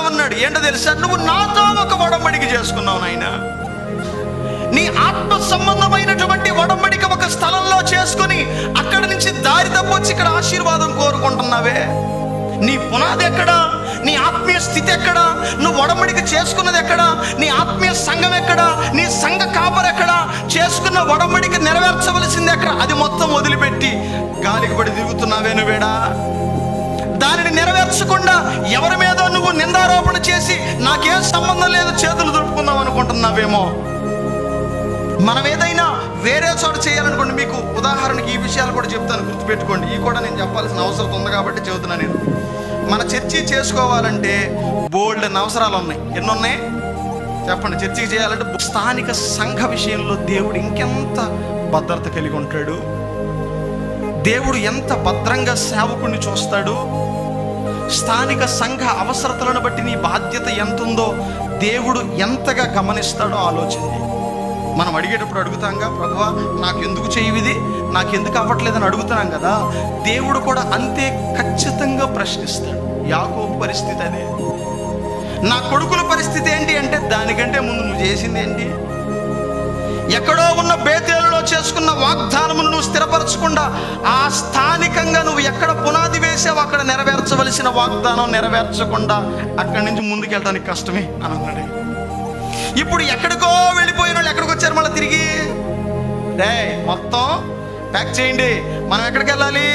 ఉన్నాడు. ఏంటో తెలుసా? నువ్వు నాతో ఒక వడంబడిక చేసుకున్నావు నాయన. నీ ఆత్మ సంబంధమైనటువంటి వడంబడిక ఒక స్థలంలో చేసుకుని అక్కడి నుంచి దారి తప్పొచ్చి ఇక్కడ ఆశీర్వాదం కోరుకుంటున్నావే? నీ పునాది ఎక్కడా? నీ ఆత్మీయ స్థితి ఎక్కడా? నువ్వు వడంబడిక చేసుకున్నది ఎక్కడా? నీ ఆత్మీయ సంఘం ఎక్కడా? నీ సంఘ కాపర్ ఎక్కడా? చేసుకున్న వడంబడిక నెరవేర్చవలసింది ఎక్కడ? అది మొత్తం వదిలిపెట్టి గాలికి పడి దిగుతున్నావే నువ్వేడా? చేసి నాకేం సంబంధం లేదు చేతులు దుడుపుకుందాం అనుకుంటున్నావేమో. మనం ఏదైనా వేరే చోట చేయాలనుకోండి మీకు ఉదాహరణకి ఈ విషయాలు కూడా చెప్తాను గుర్తుపెట్టుకోండి. ఈ కూడా నేను చెప్పాల్సిన అవసరం ఉంది కాబట్టి చెబుతున్నాను నేను. మన చర్చి చేసుకోవాలంటే బోల్డ్ అవసరాలు ఉన్నాయి. ఎన్ని ఉన్నాయి చెప్పండి చర్చికి చేయాలంటే స్థానిక సంఘ విషయంలో దేవుడు ఇంకెంత భద్రత కలిగి ఉంటాడు? దేవుడు ఎంత భద్రంగా సేవకుణ్ణి చూస్తాడు? స్థానిక సంఘ అవసరతలను బట్టి నీ బాధ్యత ఎంత ఉందో దేవుడు ఎంతగా గమనిస్తాడో ఆలోచించి. మనం అడిగేటప్పుడు అడుగుతాంగా ప్రభువా నాకెందుకు చేయవిది నాకు ఎందుకు అవ్వట్లేదని అడుగుతున్నాం కదా. దేవుడు కూడా అంతే ఖచ్చితంగా ప్రశ్నిస్తాడు. యాకోబు పరిస్థితి అదే. నా కొడుకుల పరిస్థితి ఏంటి? అంటే దానికంటే ముందు నువ్వు చేసింది ఏంటి? ఎక్కడో ఉన్న బేతేలులో చేసుకున్న వాగ్దానమును నువ్వు స్థిరపరచకుండా ఆ స్థానికంగా నువ్వు ఎక్కడ పునః వేసావు అక్కడ నెరవేర్చవలసిన వాగ్దానం నెరవేర్చకుండా అక్కడి నుంచి ముందుకెళ్ళడానికి కష్టమే అని అన్నాడు. ఇప్పుడు ఎక్కడికో వెళ్ళిపోయిన వాళ్ళు ఎక్కడికి వచ్చారు మళ్ళీ తిరిగి? డే మొత్తం ప్యాక్ చేయండి. మనం ఎక్కడికి వెళ్ళాలి?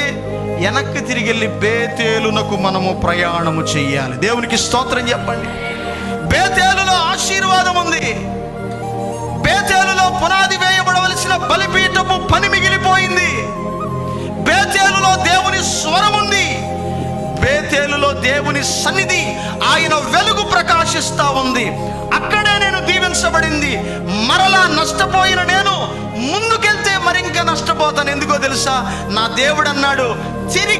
వెనక్కి తిరిగి వెళ్ళి బేతేలునకు మనము ప్రయాణము చేయాలి. దేవునికి స్తోత్రం చెప్పండి. బేతేలులో ఆశీర్వాదం ఉంది. బేతేలులో పునాది దేవుని సన్నిధి ఆయన వెలుగు ప్రకాశిస్తా ఉంది. అక్కడే నేను దీవించబడింది. మరలా నష్టపోయిన నేను ముందుకెళ్తే మరింక నష్టపోతాను. ఎందుకో తెలుసా? నా దేవుడు అన్నాడు తిరిగి